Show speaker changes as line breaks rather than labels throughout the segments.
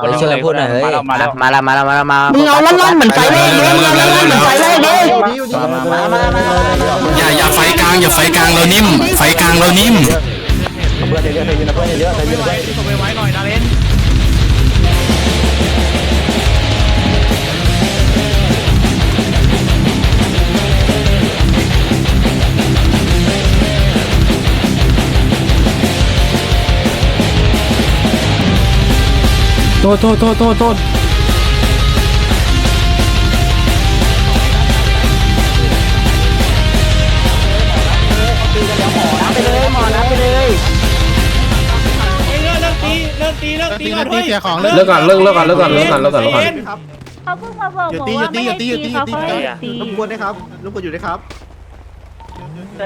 ไปช่วยกันพูดหน่อยเฮ้ย
มาแล้ว
มาละมาละมาละมา
มึงเอาลั่นๆเหมือนไฟแรกดิมึงเอาลั่นๆเหมือนไฟแรกดิ
มามามา
อย่าอย่าไฟกลางอย่าไฟกลางเรานิ่ม ไฟกลางเรานิ่ม
โทษโทษโทษโทษโทษ
เสียของเลย
เลิกก่อนเลิกเลิกก่อนเลิกก่อนเลิกก่อนเลิกก่อนเลิกก่อน
เขาเพิ่งมาบอก
อย่า
ผม
ตีอ
ว่า
ย่าตี
ไม่
อย่า
ให้
ตี
ตี
อย่าตี
เขา
อย่าตี
เขาให้ตี
รบกวนนะครับรบกวนอยู่นะครับ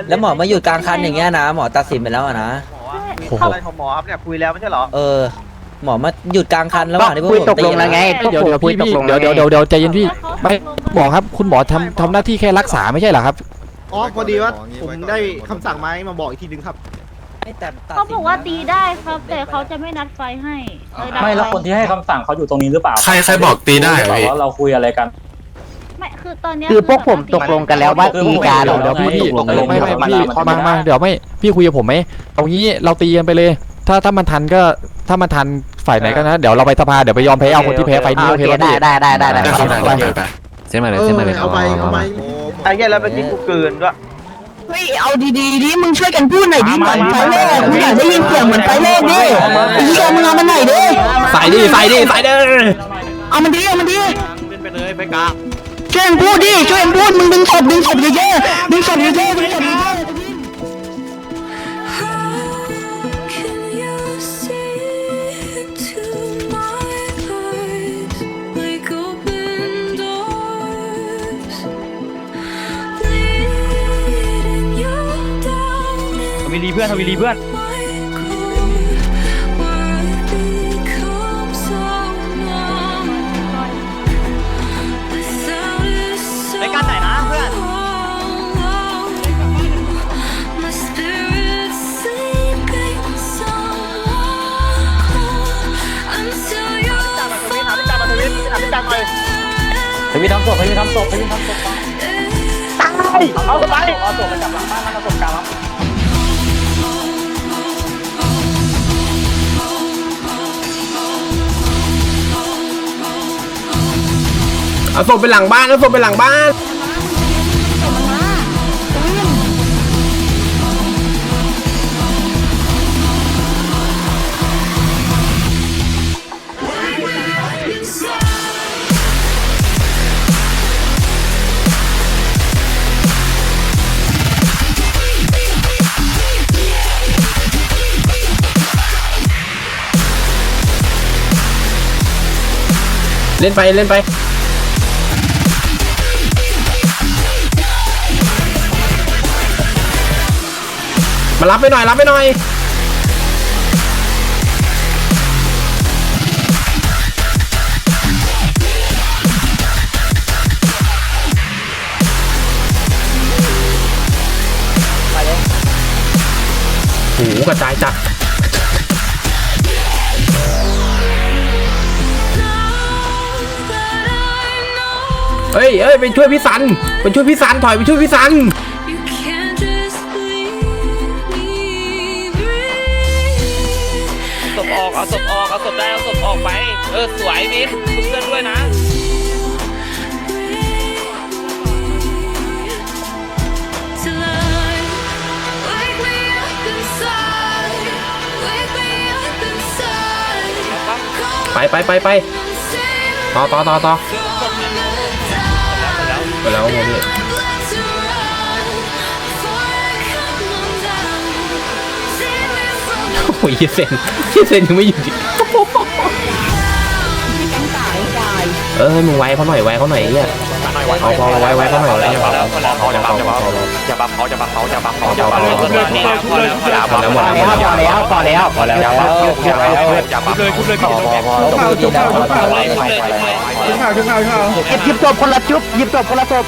แล้วหมอมาอยู่กลางคันอย่างเงี้ยนะหมอตัดสินไปแล้วอะนะ
เขา
อะไรของหมอครับเนี่ยคุยแล้วไม่ใช่เหรอ
เออ หมอมาหยุดกลางคันระหว่างที่พวกผมตีนะ
เดี๋ยวเดี๋ยวพี่พี่เดี๋ยวเดี๋ยวเดี๋ยวเดี๋ยวใจเย็นพี่ไม่หมอครับ คุณหมอทำทำหน้าที่แค่รักษาไม่ใช่เหรอครับ
อ๋อพอดีว่าผมได้คำสั่งมาให้มาบอกอีกทีนึงครับ
แต่ตัด
เขา
สิน
บอกว่าตีได้ครับ แต่เขาจะไม่นัดไฟให้เลยนัด
ไม่แล้ว
ฟ
คนที่ให้คำสั่งเขาอยู่ตรงนี้หรือเปล่า
ใครใครบอกตีได้
หรือเปล่า
พี่
ว่าเราคุยอะไรกัน
ไม่คือตอนเนี้ย
คือพวกผมตกลงกันแล้วว่าตีกัน
เดี๋ยวเดี๋ยวพี่พี่
ตกลง
ไม่ไม่
มัน
พี่
มัน
มามาเดี๋ยวไม่พี่คุยกับผมไหมเอางี้เราตีกันไปเลย ถ้าถ้ามันทันก็ ถ้ามันทันฝ่ายไหนก็นะเดี๋ยวเราไปสภาเดี๋ยวไปยอมแพ้เอาคนที่แพ้ไฟนี้โอเค
โอ
ป่ะ
เค
พี่
ได้ได้ได้ได้
ได้
ได้
ครับได้ได้ได้
เส้นมาเลย
เอ
เส้น
อ
มาเลย
เอาไปเอาไป
ไอ้เงี้ยแล้วเมื่อกี้กูเกินด้วย
เฮ้ยเอาดีๆดิมึงช่วยกันพูดหน่อยดิเหมือนไฟแรกกูอยากได้ยินเสียงเหมือนไฟแรกดิไอ้เหี้ยมึงเอามันหน่อยดิ
ใส่ดิใส่ดิใส่ดิ
เอามันดิเอามันดิ
เป็นไปเลยไปกลาง
ช่วยกันพูดดิช่วยกันพูดมึงดึงศพดึงศพเยอะๆดึงศพเยอะ
วิลีเพื่อนทวิลีเพื่อน
my core, where I become so numb without a
ไปกันไหนนะเพื่อน
My spirit sleeping somewhere until you
ทวิตถามพี่จันมาทวิตถามพี่จันหน่อย
พวิทำศพพวิทำศพพวิทำศพ
เอาไป
เอาศพไปจับหลังบ้านเอาศพกลางค
เอาศพไปหลังบ้านเอาศพไปหลังบ้านเล่นไป เล่นไป มารับไปหน่อยรับไปหน่อยหูกระจายจัดเฮ้ยเอ้ยไปช่วยพี่สันไปช่วยพี่สันถอยไปช่วยพี่สัน
ออก เอาศพออก เอาศพได้ เอาศพออกไป เออ สวยมิกทุกเพื่อนด้วยนะ
till I wake me up inside, wake me up inside.
ไปไปไปไปต่อต่อต่อต่อไปแล้วโมพี่โอ้ย เหี้ยเซนเหี้ยเซนยังไม่หยุดอีกเออมึงไว้เขาหน่อยไว้เขาหน่อยไอ้เนี่ยเอาพอไว้ไว้เขาหน่อยไว้เขาหน่อย
เขาจะบัฟจะบัฟจะบัฟเขาจะบัฟเขาจะบัฟเขาจะบัฟ
พอแล้วพอแล้วพอแล้วพอแล้วหมดแล้วหมดแล้ว
พอแล้วพอแล้ว
อย่าบัฟอย่าบัฟอย่าบัฟเลยคุณเลยพอพอพอ
เก็บหยิบศพคนละจุ๊บหยิบศพคนละศพ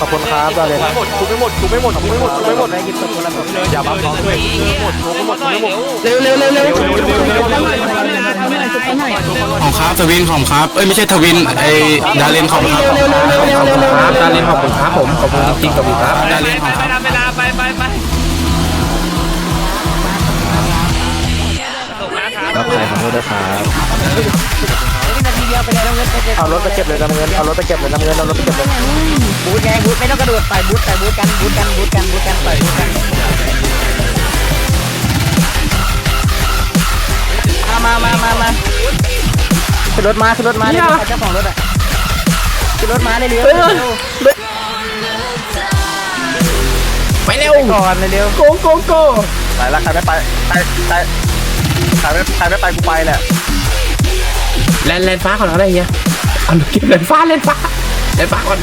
ขอบคุณครับได้เลยหมดกูไม่หมดกูไม่หมดกูไม่หมดกูไม่หมดอย่าบัฟเขาด้วยหมดกูไม่หมดกูไม่หมด
เร็วเร็วเร็วเร็ว
ของครับทวินของครับเอ้ยไม่ใช่ทวินไอ้ดาเลนของครับ
ครับดาเลนขอบคุณครับผมขอบคุณจริงๆขอบคุณครับ
ดาเลนของครับ
เวลาไปไปไป
เอารถไปเก็บเลยน้ำเงิน เอารถไปเก็บเลยน้ำเงิน เอารถไปเก็บเลย
บูทไงบูทไม่ต้องกระโดดไปบูทไปบูทกันบูทกันบูทกันบูทกันไปบูทกันมามามามาขึ้นรถมาขึ้นรถมาเร็วเจ้าของรถอะขึ้นรถมาเร็วเร็ว
ไปเร็ว
ก่อนเร็ว
โกโกโก
ไปละใครไม่ไปใครใครใครไม่ใครไม่ไปกูไปแหละ
แลนแลนฟ้าก่อนอะไรเงี้ยเอาเก็บแลนฟ้าแลนฟ้าแลนฟ้าก่อน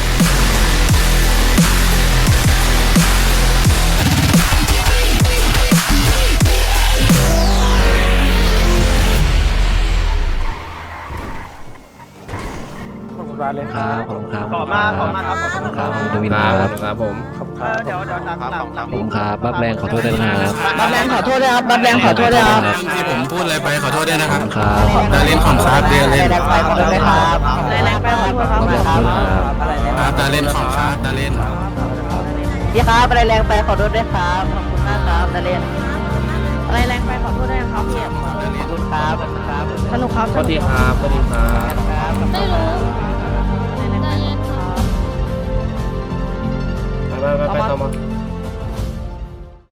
ครับขอบคุณครับ
ขอมาขอมาครับขอบคุณ
ครับขอบคุณทวิน
ค
ค
รั
รั
บบครับผม
เดี๋ยวเดี๋ยวหลังหลังหลัง
ขอบคุณครับบัฟแรงขอโทษด้วยนะครับ
บับแรงขอโทษด้วยครับบับแรงขอโทษด้วยครับ
ที่ผมพูดอะไรไปขอโทษด้วยนะ
ข
ค
อบ
รับ
คุณครับ
ดาเลนของครับดาเลน
แรงไปขอโทษด้วยครับแรงไปขอโทษครับ
บัฟแรงขอโทษครับ
ครับดาเลนของครับดาเลน
พี่ครับอะไรแรงไปขอโทษด้วยครับขอบคุณมากครับดาเลน
อะไรแรงไปขอโทษด้วยนะครับพี่
ขอบคุณครับขอบคุณครับ
สนุกครับ
สวัสดีครับสวัสดีครับ
ไม่รู้